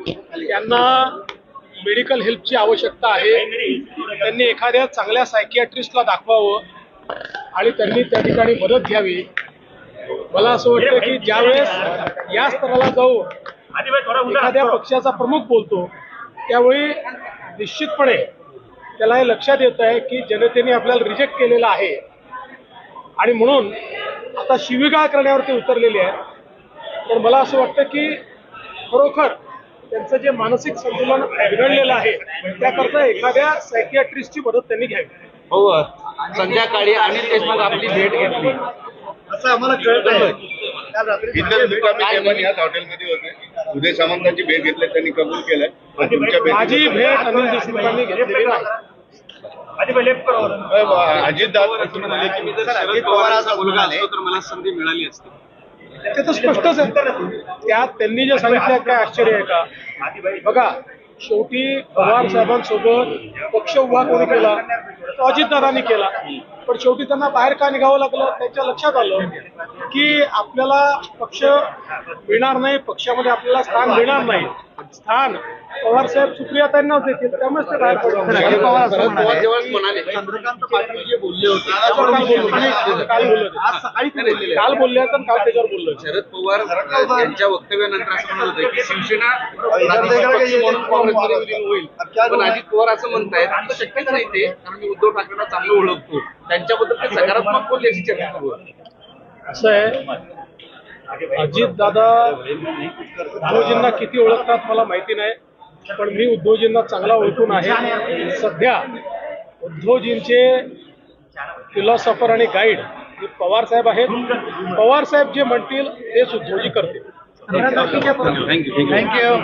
त्यांना मेडिकल हेल्पची आवश्यकता आहे. त्यांनी एखाद्या चांगल्या सायकियाट्रिस्टला दाखवावं आणि त्यांनी त्या ठिकाणी मदत घ्यावी. मला असं वाटतं की ज्यावेळेस या स्तराला जाऊ एखाद्या पक्षाचा प्रमुख बोलतो त्यावेळी निश्चितपणे त्याला हे लक्षात येत आहे की जनतेने आपल्याला रिजेक्ट केलेलं आहे. आणि म्हणून आता शिवीगाळ करण्यावरती उतरलेली आहे. तर मला असं वाटतं की खरोखर त्यांचं जे मानसिक संतुलन बिघडलेलं आहे त्याकरता एखाद्या सायकियाट्रिस्टची मदत त्यांनी घ्यावी. हो संध्याकाळी अनिल देशमुख आपली भेट घेतली. असं आम्हाला कळत आहे इतर मुक्कामी जेवण याच हॉटेलमध्ये होते. उदय सामंतांची भेट घेतली त्यांनी कबूल केलंय. पण तुमच्या माझी भेटी भेट अनिल देशमुखांनी घेतलेली नाही. अजित दादा तुम्ही म्हणाले की मी जर शरद पवारांचा मुलगा असतो तर मला संधी मिळाली असती. ते तर स्पष्टच आहे. त्यात त्यांनी जे सांगितलं काय आश्चर्य आहे का? बघा शेवटी पवार साहेबांसोबत पक्ष उभा कोणी केला? तो अजितदादांनी केला. पण शेवटी त्यांना बाहेर का निघावं लागलं? त्यांच्या लक्षात आलं की आपल्याला पक्ष मिळणार नाही पक्षामध्ये आपल्याला स्थान मिळणार नाही. स्थान पवार साहेब सुप्रियाताईंना देतील. त्यामुळेच ते बाहेर पडले पवार चंद्रकांत पाटील जे बोलले होते काल बोललो काल बोललो आज सकाळी काल बोलले आहेत आणि काल त्याच्यावर बोललो शरद पवार यांच्या वक्तव्यानंतर असं म्हणत होते की शिवसेना होईल. पण अजित पवार असं म्हणतायत आता शक्यच नाही ते कारण मी उद्धव ठाकरेंना चांगलं ओळखतो. त्यांच्याबद्दल ते सकारात्मक बोलले याची चर्चा असं आहे. अजित दादा उद्धवजींना किती ओळखतात मला माहिती नाही पण मी उद्धवजींना चांगला ओळखून आहे. सध्या उद्धवजींचे फिलॉसॉफर आणि गाईड हे पवार साहेब आहेत. पवार साहेब जे म्हणतील तेच उद्धवजी करतील. थँक्यू.